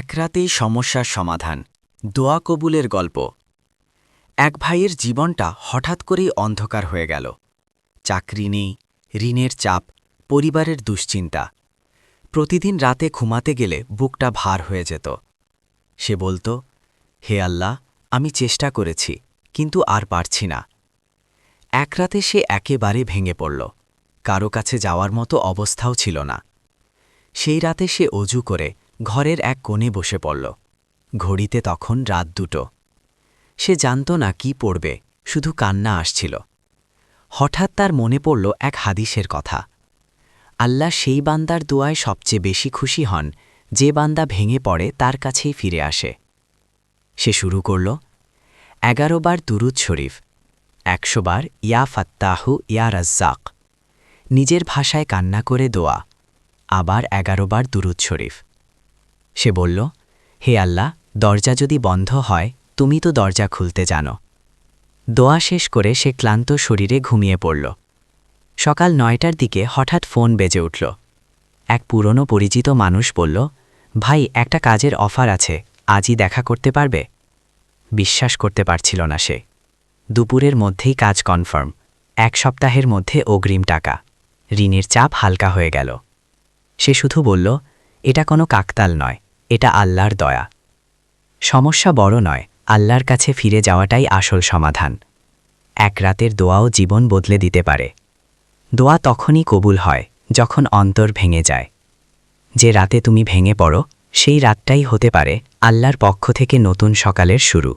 এক রাতেই সমস্যার সমাধান। দোয়া কবুলের গল্প। এক ভাইয়ের জীবনটা হঠাৎ করেই অন্ধকার হয়ে গেল। চাকরি নেই, ঋণের চাপ, পরিবারের দুশ্চিন্তা। প্রতিদিন রাতে ঘুমাতে গেলে বুকটা ভার হয়ে যেত। সে বলতো, হে আল্লাহ, আমি চেষ্টা করেছি, কিন্তু আর পারছি না। এক রাতে সে একেবারে ভেঙে পড়ল। কারও কাছে যাওয়ার মতো অবস্থাও ছিল না। সেই রাতে সে অজু করে ঘরের এক কোণে বসে পড়ল। ঘড়িতে তখন রাত দুটো। সে জানত না কি পড়বে, শুধু কান্না আসছিল। হঠাৎ তার মনে পড়ল এক হাদিসের কথা। আল্লাহ সেই বান্দার দোয়ায় সবচেয়ে বেশি খুশি হন, যে বান্দা ভেঙে পড়ে তার কাছেই ফিরে আসে। সে শুরু করল, এগারো বার দুরুদ শরীফ, একশো বার ইয়া ফাত্তাহু, ইয়া রাজ্জাক, নিজের ভাষায় কান্না করে দোয়া, আবার এগারো বার দুরুদ শরীফ। সে বলল, হে আল্লাহ, দরজা যদি বন্ধ হয়, তুমি তো দরজা খুলতে জানো। দোয়া শেষ করে সে ক্লান্ত শরীরে ঘুমিয়ে পড়ল। সকাল নয়টার দিকে হঠাৎ ফোন বেজে উঠল। এক পুরনো পরিচিত মানুষ বলল, ভাই, একটা কাজের অফার আছে, আজই দেখা করতে পারবে? বিশ্বাস করতে পারছিল না সে। দুপুরের মধ্যেই কাজ কনফার্ম, এক সপ্তাহের মধ্যে অগ্রিম টাকা। ঋণের চাপ হালকা হয়ে গেল। সে শুধু বলল, এটা কোনো কাকতাল নয় এটা আল্লাহর দয়া। সমস্যা বড় নয়, আল্লাহর কাছে ফিরে যাওয়াটাই আসল সমাধান। এক রাতের দোয়াও জীবন বদলে দিতে পারে। দোয়া তখনই কবুল হয়, যখন অন্তর ভেঙে যায়। যে রাতে তুমি ভেঙে পড়ো, সেই রাতটাই হতে পারে আল্লাহর পক্ষ থেকে নতুন সকালের শুরু।